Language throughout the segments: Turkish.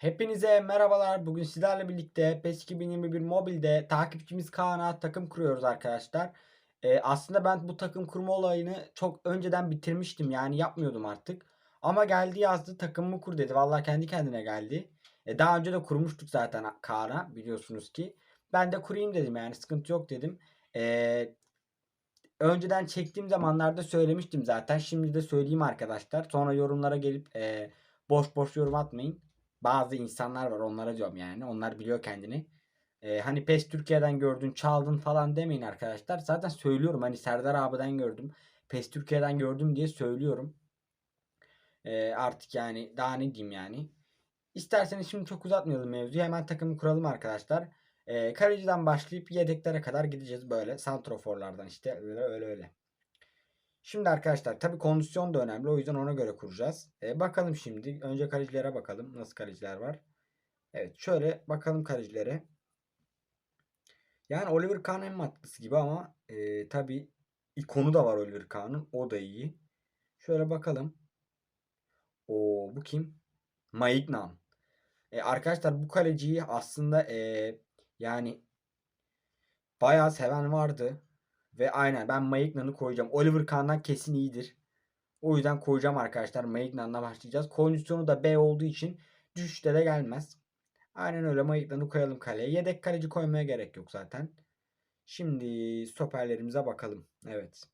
Hepinize merhabalar. Bugün sizlerle birlikte PES 2021 mobilde takipçimiz Kaan'a takım kuruyoruz arkadaşlar. Ee, aslında ben bu takım kurma olayını çok önceden bitirmiştim. Yani yapmıyordum artık. Ama geldi yazdı takımımı kur dedi. Vallahi kendi kendine geldi. E, daha önce de kurmuştuk zaten Kaan'a biliyorsunuz ki. Ben de kurayım dedim yani sıkıntı yok dedim. Ee, önceden çektiğim zamanlarda söylemiştim zaten. Şimdi de söyleyeyim arkadaşlar. Sonra yorumlara gelip e, boş boş yorum atmayın bazı insanlar var onlara diyorum yani. Onlar biliyor kendini. Ee, hani PES Türkiye'den gördün çaldın falan demeyin arkadaşlar. Zaten söylüyorum hani Serdar abiden gördüm. PES Türkiye'den gördüm diye söylüyorum. Ee, artık yani daha ne diyeyim yani. İsterseniz şimdi çok uzatmayalım mevzuyu. Hemen takımı kuralım arkadaşlar. Ee, kaleciden başlayıp yedeklere kadar gideceğiz böyle. Santroforlardan işte öyle öyle öyle. Şimdi arkadaşlar tabi kondisyon da önemli. O yüzden ona göre kuracağız. E, bakalım şimdi. Önce kalecilere bakalım. Nasıl kaleciler var. Evet şöyle bakalım kalecilere. Yani Oliver Kahn en mantıklısı gibi ama e, tabi ikonu da var Oliver Kahn'ın. O da iyi. Şöyle bakalım. O bu kim? Maignan. E, arkadaşlar bu kaleciyi aslında e, yani bayağı seven vardı. Ve aynen ben Maignan'ı koyacağım. Oliver Kahn'dan kesin iyidir. O yüzden koyacağım arkadaşlar. Maignan'la başlayacağız. Kondisyonu da B olduğu için düşüşte de gelmez. Aynen öyle Maignan'ı koyalım kaleye. Yedek kaleci koymaya gerek yok zaten. Şimdi stoperlerimize bakalım. Evet.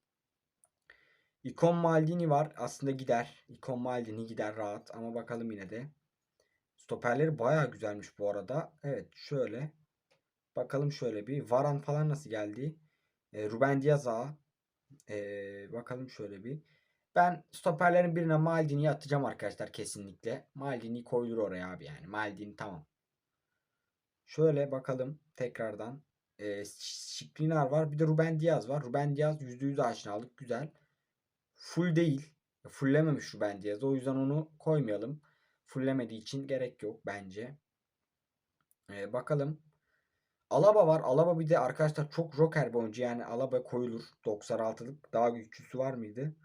Ikon Maldini var. Aslında gider. Ikon Maldini gider rahat. Ama bakalım yine de. Stoperleri baya güzelmiş bu arada. Evet şöyle. Bakalım şöyle bir. Varan falan nasıl geldi? E, Ruben Diaz'a e, bakalım şöyle bir. Ben stoperlerin birine Maldini'yi atacağım arkadaşlar kesinlikle. Maldini koyulur oraya abi yani. Maldini tamam. Şöyle bakalım tekrardan. E, Şiklinar var. Bir de Ruben Diaz var. Ruben Diaz %100 aşinalık. Güzel. Full değil. Fulllememiş Ruben Diaz. O yüzden onu koymayalım. Fulllemediği için gerek yok bence. E, bakalım. Alaba var. Alaba bir de arkadaşlar çok joker bir oyuncu. Yani Alaba koyulur. 96'lık daha güçlüsü var mıydı?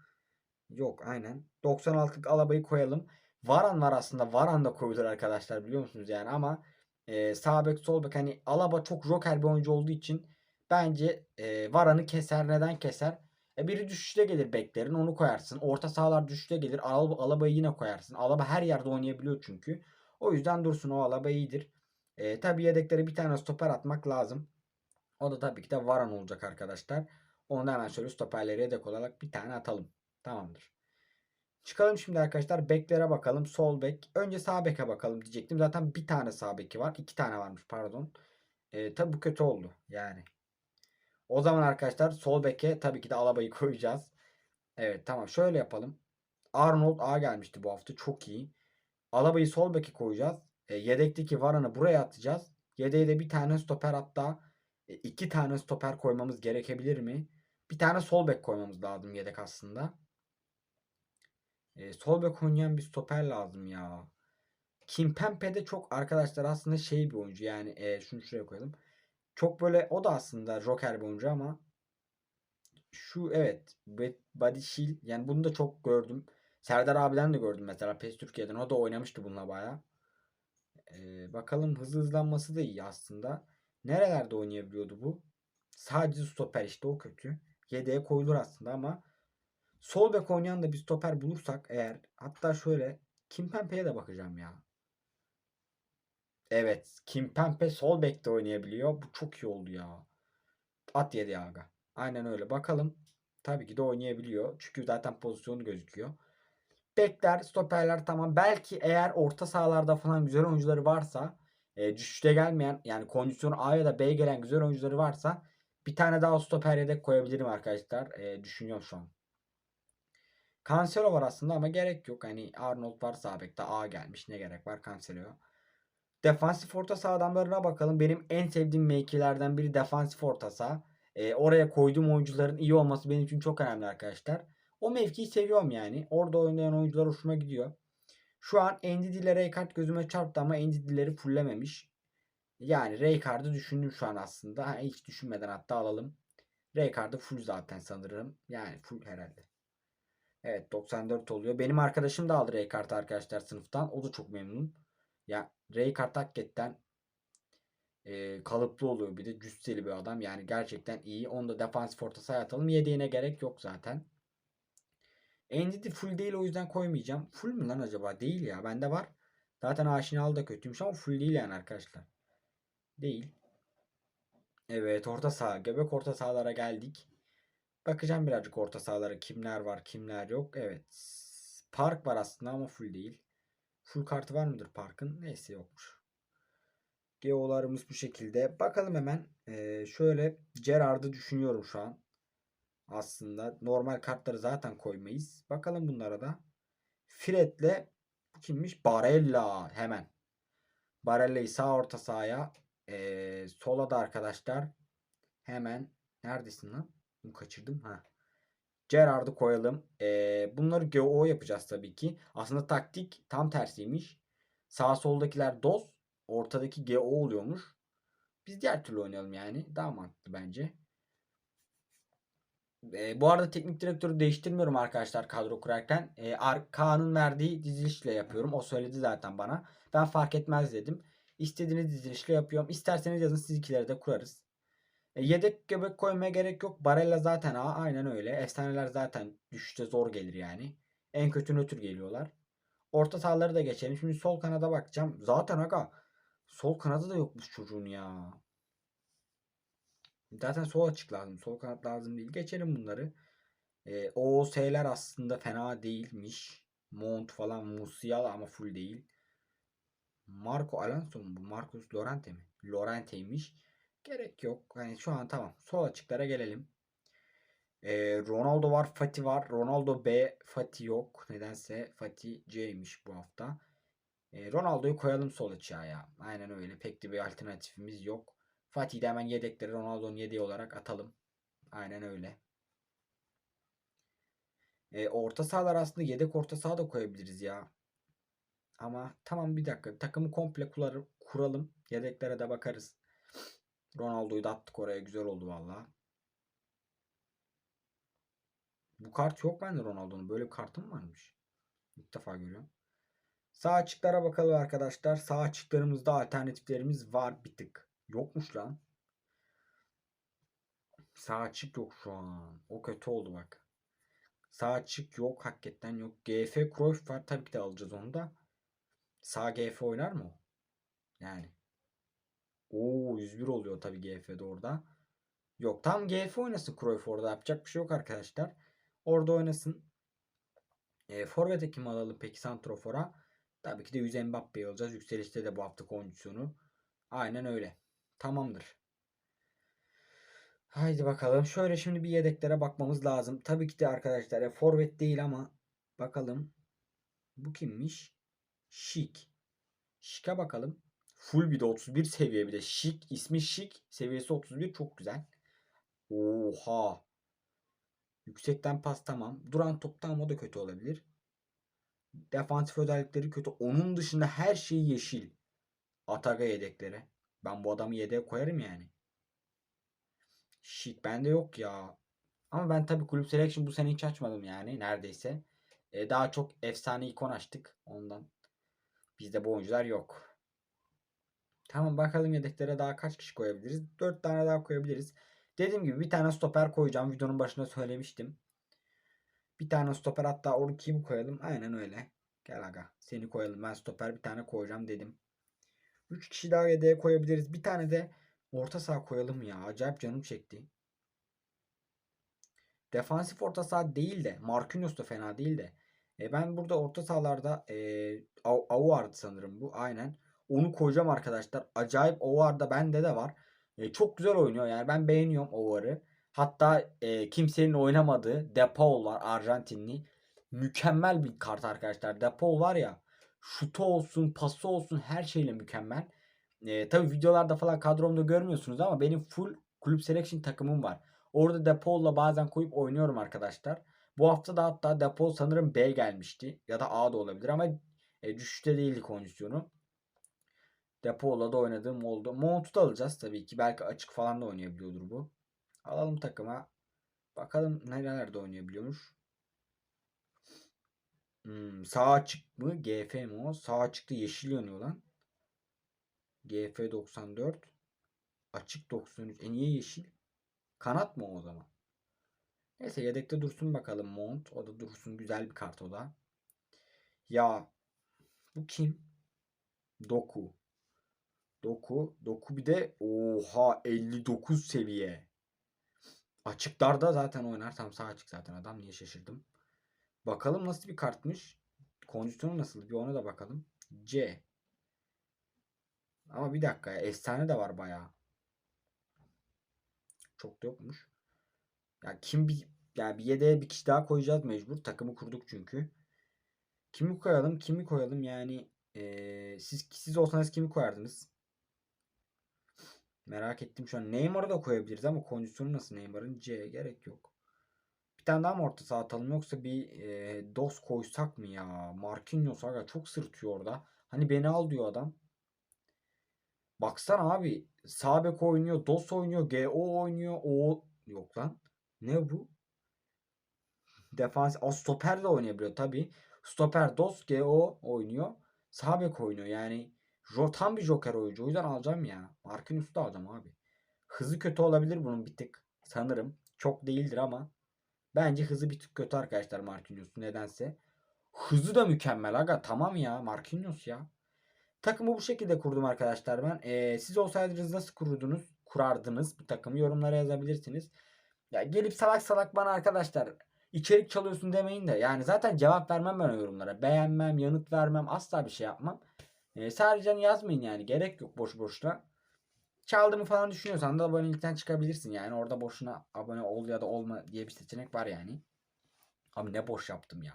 Yok aynen. 96'lık Alaba'yı koyalım. Varan var aslında. Varan da koyulur arkadaşlar biliyor musunuz yani ama e, sağ bek sol bek hani Alaba çok joker bir oyuncu olduğu için bence e, Varan'ı keser. Neden keser? E, biri düşüşte gelir beklerin onu koyarsın. Orta sahalar düşüşte gelir. Alaba, Alaba'yı yine koyarsın. Alaba her yerde oynayabiliyor çünkü. O yüzden dursun o Alaba iyidir. E, tabii yedeklere bir tane stoper atmak lazım. O da tabii ki de Varan olacak arkadaşlar. Onu da hemen şöyle stoperleri yedek olarak bir tane atalım. Tamamdır. Çıkalım şimdi arkadaşlar. Beklere bakalım. Sol bek. Önce sağ beke bakalım diyecektim. Zaten bir tane sağ beki var. iki tane varmış pardon. E, tabii bu kötü oldu. Yani. O zaman arkadaşlar sol beke tabii ki de Alaba'yı koyacağız. Evet tamam şöyle yapalım. Arnold A gelmişti bu hafta. Çok iyi. Alaba'yı sol beke koyacağız. E, yedekteki Varan'ı buraya atacağız. Yedeğe de bir tane stoper hatta e, iki tane stoper koymamız gerekebilir mi? Bir tane sol bek koymamız lazım yedek aslında. E, sol bek oynayan bir stoper lazım ya. Kimpempe de çok arkadaşlar aslında şey bir oyuncu. Yani e, şunu şuraya koyalım. Çok böyle o da aslında joker bir oyuncu ama şu evet Body Shield yani bunu da çok gördüm. Serdar abiden de gördüm mesela PES Türkiye'den. O da oynamıştı bununla bayağı. Ee, bakalım hızlı hızlanması da iyi aslında. Nerelerde oynayabiliyordu bu? Sadece stoper işte o kötü. Yedeğe koyulur aslında ama sol bek oynayan da bir stoper bulursak eğer hatta şöyle Kimpempe'ye de bakacağım ya. Evet. Kimpempe sol bekte oynayabiliyor. Bu çok iyi oldu ya. At yedi aga. Aynen öyle. Bakalım. Tabii ki de oynayabiliyor. Çünkü zaten pozisyonu gözüküyor. Bekler, stoperler tamam. Belki eğer orta sahalarda falan güzel oyuncuları varsa e, düşüşte gelmeyen yani kondisyonu A ya da B gelen güzel oyuncuları varsa bir tane daha stoper yedek koyabilirim arkadaşlar. E, düşünüyorum şu an. Cancelo var aslında ama gerek yok. Hani Arnold var sağ A gelmiş. Ne gerek var Cancelo'ya. Defansif orta saha adamlarına bakalım. Benim en sevdiğim mevkilerden biri defansif orta saha. E, oraya koyduğum oyuncuların iyi olması benim için çok önemli arkadaşlar. O mevkiyi seviyorum yani. Orada oynayan oyuncular hoşuma gidiyor. Şu an Endidi ile Raykart gözüme çarptı ama Endidi'leri fulllememiş. Yani Raykard'ı düşündüm şu an aslında. Ha, hiç düşünmeden hatta alalım. Raykard'ı full zaten sanırım. Yani full herhalde. Evet 94 oluyor. Benim arkadaşım da aldı Raykard'ı arkadaşlar sınıftan. O da çok memnun. Ya Rijkaard hakikaten e, kalıplı oluyor. Bir de cüsseli bir adam. Yani gerçekten iyi. Onu da defansif orta sahaya atalım. Yedeğine gerek yok zaten. Endidi full değil o yüzden koymayacağım. Full mü lan acaba? Değil ya. Bende var. Zaten aşinalı da kötüymüş ama full değil yani arkadaşlar. Değil. Evet orta saha. Göbek orta sahalara geldik. Bakacağım birazcık orta sahalara kimler var kimler yok. Evet. Park var aslında ama full değil. Full kartı var mıdır Park'ın? Neyse yokmuş. Geolarımız bu şekilde. Bakalım hemen. Ee, şöyle Gerard'ı düşünüyorum şu an. Aslında normal kartları zaten koymayız. Bakalım bunlara da. Fred'le kimmiş? Barella hemen. Barella'yı sağ orta sahaya ee, sola da arkadaşlar hemen neredesin lan? Bunu kaçırdım. Ha. Gerard'ı koyalım. Ee, bunları GO yapacağız tabii ki. Aslında taktik tam tersiymiş. Sağ soldakiler DOS. Ortadaki GO oluyormuş. Biz diğer türlü oynayalım yani. Daha mantıklı bence. Ee, bu arada teknik direktörü değiştirmiyorum arkadaşlar kadro kurarken. Ee, Kaan'ın verdiği dizilişle yapıyorum. O söyledi zaten bana. Ben fark etmez dedim. İstediğiniz dizilişle yapıyorum. İsterseniz yazın siz ikileri de kurarız. E, yedek göbek koymaya gerek yok. Barella zaten A. Aynen öyle. Efsaneler zaten düşüşte zor gelir yani. En kötü nötr geliyorlar. Orta sahaları da geçelim. Şimdi sol kanada bakacağım. Zaten aga sol kanadı da yokmuş çocuğun ya. Zaten sol açık lazım. Sol kanat lazım değil. Geçelim bunları. E, OOS'ler aslında fena değilmiş. Mount falan Musiala ama full değil. Marco Alonso mu bu? Marcus Llorente mi? Llorente'ymiş. Gerek yok. Hani şu an tamam. Sol açıklara gelelim. Ee, Ronaldo var. Fatih var. Ronaldo B. Fatih yok. Nedense Fatih C'ymiş bu hafta. Ee, Ronaldo'yu koyalım sol açığa ya. Aynen öyle. Pek de bir alternatifimiz yok. Fatih'i de hemen yedekleri Ronaldo'nun yedeği olarak atalım. Aynen öyle. Ee, orta sahalar aslında yedek orta saha da koyabiliriz ya. Ama tamam bir dakika. Takımı komple kuralım. Yedeklere de bakarız. Ronaldo'yu da attık oraya. Güzel oldu valla. Bu kart yok bende Ronaldo'nun. Böyle bir kartım varmış. İlk defa görüyorum. Sağ açıklara bakalım arkadaşlar. Sağ açıklarımızda alternatiflerimiz var bir tık. Yokmuş lan. Sağ açık yok şu an. O kötü oldu bak. Sağ açık yok. Hakikaten yok. GF Cruyff var. Tabii ki de alacağız onu da. Sağ GF oynar mı? Yani. Oo 101 oluyor tabii GF'de orada. Yok tam GF oynasın Cruyff orada. Yapacak bir şey yok arkadaşlar. Orada oynasın. E, Forvet'e kim alalım peki Santrofor'a? Tabii ki de 100 Mbappe'yi alacağız. Yükselişte de bu hafta kondisyonu. Aynen öyle. Tamamdır. Haydi bakalım. Şöyle şimdi bir yedeklere bakmamız lazım. Tabii ki de arkadaşlar e, forvet değil ama bakalım. Bu kimmiş? Şik. Şik'e bakalım. Full bir de 31 seviye bir de. Şik. ismi Şik. Seviyesi 31 çok güzel. Oha. Yüksekten pas tamam. Duran topta ama o da kötü olabilir. Defansif özellikleri kötü. Onun dışında her şey yeşil. Ataga yedekleri. Ben bu adamı yedeğe koyarım yani. Şik bende yok ya. Ama ben tabii kulüp selection bu sene hiç açmadım yani neredeyse. Ee, daha çok efsane ikon açtık ondan. Bizde bu oyuncular yok. Tamam bakalım yedeklere daha kaç kişi koyabiliriz? 4 tane daha koyabiliriz. Dediğim gibi bir tane stoper koyacağım. Videonun başında söylemiştim. Bir tane stoper hatta Orki'yi koyalım. Aynen öyle. Gel aga. Seni koyalım. Ben stoper bir tane koyacağım dedim. 3 kişi daha yedeğe koyabiliriz. Bir tane de orta saha koyalım ya. Acayip canım çekti. Defansif orta saha değil de Marquinhos da fena değil de. E ben burada orta sahalarda e, Avu vardı sanırım bu. Aynen. Onu koyacağım arkadaşlar. Acayip Ovar da bende de var. E, çok güzel oynuyor yani ben beğeniyorum Ovar'ı. Hatta e, kimsenin oynamadığı Depol var Arjantinli. Mükemmel bir kart arkadaşlar. Depol var ya şutu olsun, pası olsun her şeyle mükemmel. E, tabii videolarda falan kadromda görmüyorsunuz ama benim full kulüp selection takımım var. Orada Depol'la bazen koyup oynuyorum arkadaşlar. Bu hafta da hatta Depol sanırım B gelmişti. Ya da A da olabilir ama e, düşüşte değildi kondisyonu. Depo'la da oynadığım oldu. Mount'u da alacağız tabii ki. Belki açık falan da oynayabiliyordur bu. Alalım takıma. Bakalım nerelerde oynayabiliyormuş. Hmm, sağ açık mı? GF mi o? Sağ açıkta yeşil yanıyor lan. GF 94. Açık 93. E niye yeşil? Kanat mı o zaman? Neyse yedekte dursun bakalım Mont. O da dursun. Güzel bir kart o da. Ya bu kim? Doku. Doku. Doku bir de oha 59 seviye. Açıklarda zaten oynar. Tam sağ açık zaten adam. Niye şaşırdım. Bakalım nasıl bir kartmış. Kondisyonu nasıl? Bir ona da bakalım. C. Ama bir dakika ya. Efsane de var bayağı. Çok da yokmuş. Ya kim bir yani bir yedeğe bir kişi daha koyacağız mecbur. Takımı kurduk çünkü. Kimi koyalım? Kimi koyalım? Yani eee, siz siz olsanız kimi koyardınız? Merak ettim şu an. Neymar'ı da koyabiliriz ama kondisyonu nasıl Neymar'ın? C gerek yok. Bir tane daha mı orta saha atalım yoksa bir eee, dos koysak mı ya? Marquinhos aga çok sırıtıyor orada. Hani beni al diyor adam. Baksana abi. Sağ bek oynuyor. Dos oynuyor. GO oynuyor. O yok lan. Ne bu? Defans. O stoper de oynayabiliyor tabii. Stoper Dos GO oynuyor. Sağ bek oynuyor. Yani tam bir joker oyuncu. O yüzden alacağım ya. Marquinhos'u da alacağım abi. Hızı kötü olabilir bunun bir tık. Sanırım. Çok değildir ama. Bence hızı bir tık kötü arkadaşlar Marquinhos'un nedense. Hızı da mükemmel aga. Tamam ya Marquinhos ya. Takımı bu şekilde kurdum arkadaşlar ben. Ee, siz olsaydınız nasıl kururdunuz? Kurardınız bu takımı yorumlara yazabilirsiniz. Ya gelip salak salak bana arkadaşlar içerik çalıyorsun demeyin de. Yani zaten cevap vermem ben o yorumlara. Beğenmem, yanıt vermem, asla bir şey yapmam. Ee, sadece yazmayın yani. Gerek yok boş boşuna. Çaldığımı falan düşünüyorsan da abonelikten çıkabilirsin yani. Orada boşuna abone ol ya da olma diye bir seçenek var yani. Abi ne boş yaptım ya.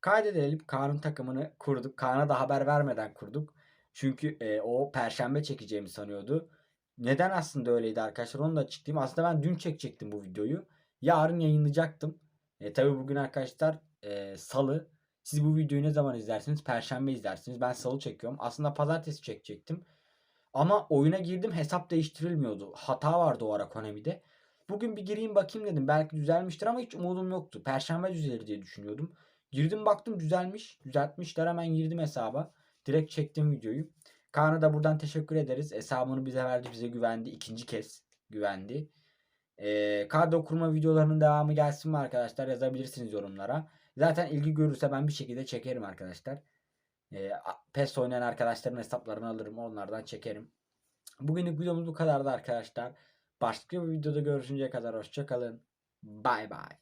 Kaydedelim. Kaan'ın takımını kurduk. Kaan'a da haber vermeden kurduk. Çünkü e, o perşembe çekeceğimi sanıyordu. Neden aslında öyleydi arkadaşlar onu da açıklayayım. Aslında ben dün çekecektim bu videoyu. Yarın yayınlayacaktım. E, tabii bugün arkadaşlar e, salı. Siz bu videoyu ne zaman izlersiniz? Perşembe izlersiniz. Ben salı çekiyorum. Aslında pazartesi çekecektim. Ama oyuna girdim hesap değiştirilmiyordu. Hata vardı o ara Konami'de. Bugün bir gireyim bakayım dedim. Belki düzelmiştir ama hiç umudum yoktu. Perşembe düzelir diye düşünüyordum. Girdim baktım düzelmiş. Düzeltmişler hemen girdim hesaba. Direkt çektim videoyu. Kaan'a da buradan teşekkür ederiz. Hesabını bize verdi, bize güvendi. İkinci kez güvendi. Ee, kadro kurma videolarının devamı gelsin mi arkadaşlar? Yazabilirsiniz yorumlara. Zaten ilgi görürse ben bir şekilde çekerim arkadaşlar. Ee, PES oynayan arkadaşların hesaplarını alırım. Onlardan çekerim. Bugünlük videomuz bu kadardı arkadaşlar. Başka bir videoda görüşünceye kadar hoşçakalın. Bay bay.